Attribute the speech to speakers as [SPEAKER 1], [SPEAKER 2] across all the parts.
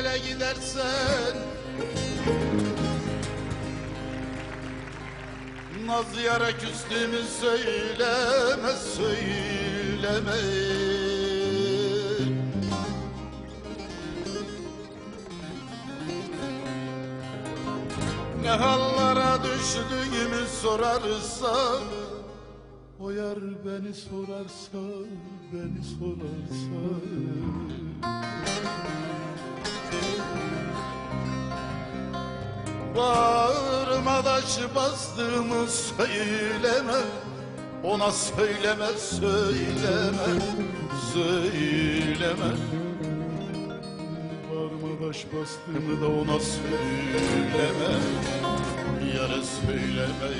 [SPEAKER 1] yere gidersen. Naz yara küstüğümü söyleme söyleme. Ne hallara düştüğümü sorarsa O yar beni sorarsa Beni sorarsa Bağrıma taş bastığımı söyleme. Ona söyleme söyleme Söyleme. Bağrıma taş bastığımı da ona söyleme. Yara söyleme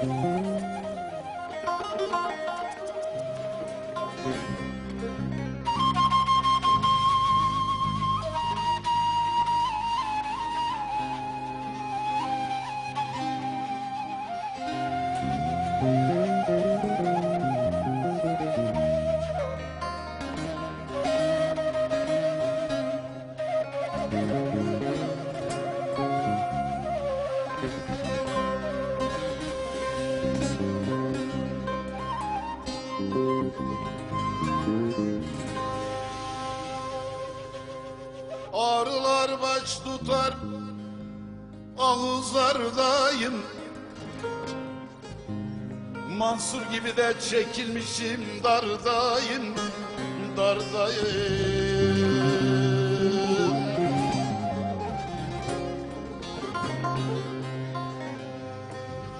[SPEAKER 1] Thank you. Baş tutar Ağızlardayım Mansur gibi de çekilmişim dardayım Dardayım.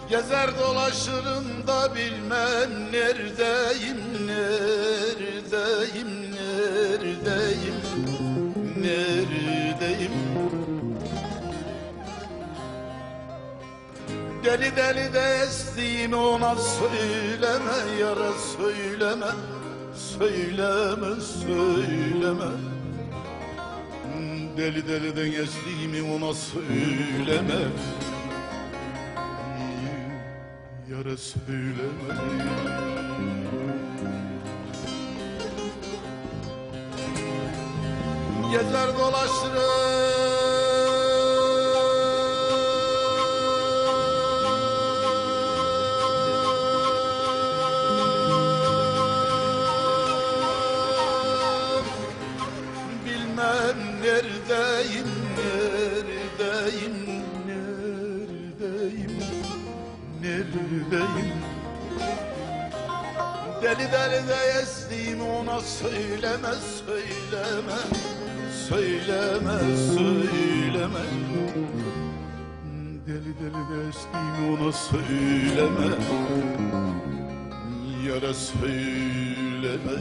[SPEAKER 1] Gezer dolaşırım da bilmem neredeyim, Deli deli de estiğimi ona söyleme, yara söyleme, söyleme, söyleme. Deli deli de geçtiğimi ona söyleme. Yara söyleme Gezer dolaşırım neredeyim, neredeyim, neredeyim, neredeyim? Deli deli de estiğimi ona söyleme, söyleme, söyleme, söyleme. Deli deli de estiğimi ona söyleme Yara söyleme